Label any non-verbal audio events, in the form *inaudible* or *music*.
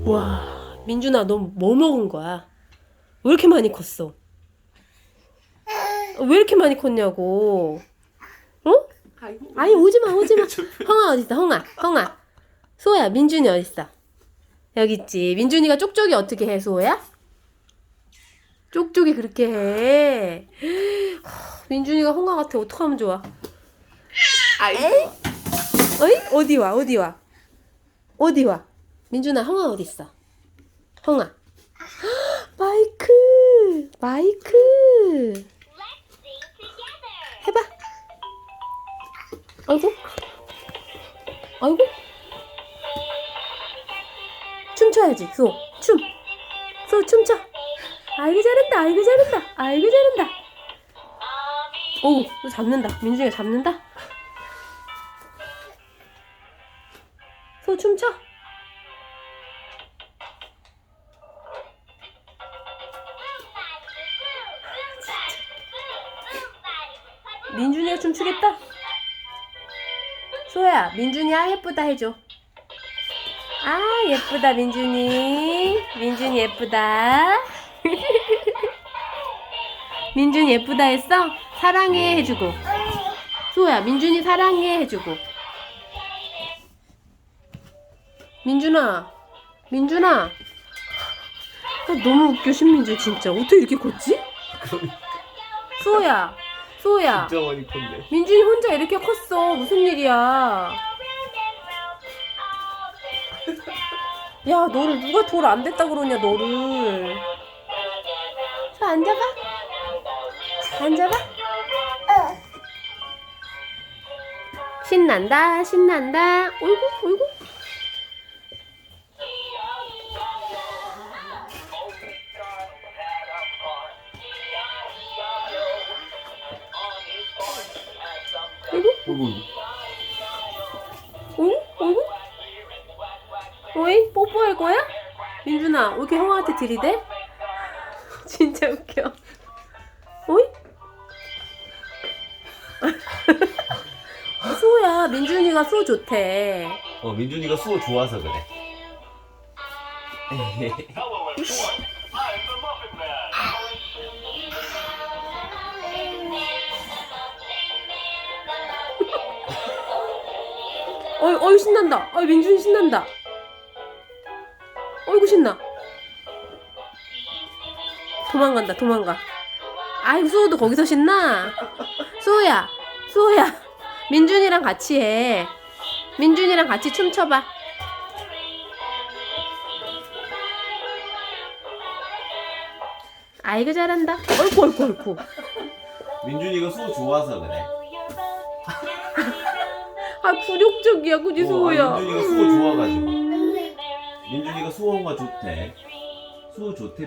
와, 민준아, 너 뭐 먹은 거야? 왜 이렇게 많이 컸어? 왜 이렇게 많이 컸냐고? 어? 아니 오지 마, 오지 마. *laughs* 형아 어디 있어? 형아, 형아. 소야, 민준이 어디 있어? 여기 있지. 민준이가 쪽쪽이 어떻게 해, 소야? 쪽쪽이 그렇게 해. 하, 민준이가 형아 같아. 어떡하면 좋아? 아이고. 어이? 어디 와? 어디 와? 어디 와? 민준아, 형아 어디 있어? 형아. 헉, *gasps* 마이크, 마이크. 해봐. 아이고. 아이고. 춤춰야지, 소. 춤. 소 춤춰. 아이고 잘한다. 아이고 잘한다. 아이고 잘한다. 오, 또 잡는다. 민준이가 잡는다. 소 춤춰. 민준이가 춤추겠다. 소야, 민준이야 예쁘다 해줘. 아 예쁘다 민준이. 민준이 예쁘다. *laughs* 민준이 예쁘다 했어? 사랑해 해주고. 소야, 민준이 사랑해 해주고. 민준아, 민준아. 아, 너무 웃겨 신민준 진짜. 어떻게 이렇게 컸지? 소야, 소야. 진짜 많이 컸네. 민준이 혼자 이렇게 컸어. 무슨 일이야? 야, 너를 누가 돌 안 됐다 그러냐, 너를. 자, 앉아봐. 자, 앉아봐. 신난다, 신난다. 어이구, 어이구. 어이구. 어이구, 어이구. 어이, 뽀뽀할 거야? 민준아, 왜 이렇게 형아한테 들이대? *laughs* 진짜 웃겨. 어이? *laughs* 수호야, 민준이가 수호 좋대. 어 민준이가 수호 좋아서 그래. 어이, 어이, 신난다. 어이, 민준이 신난다. 어이구, 신나. 도망간다, 도망가. 아이고, 수호도 거기서 신나? 수호야, 수호야. 민준이랑 같이 해. 민준이랑 같이 춤춰봐. 아이고, 잘한다. 어이구, 어이구, 어이구. 민준이가 수호 좋아서 그래. 아, 굴욕적이야, 그지, 어, 수호야. 아니, 민준이가 수호 좋아가지고. 민준이가 수호가 좋대. 수호 좋대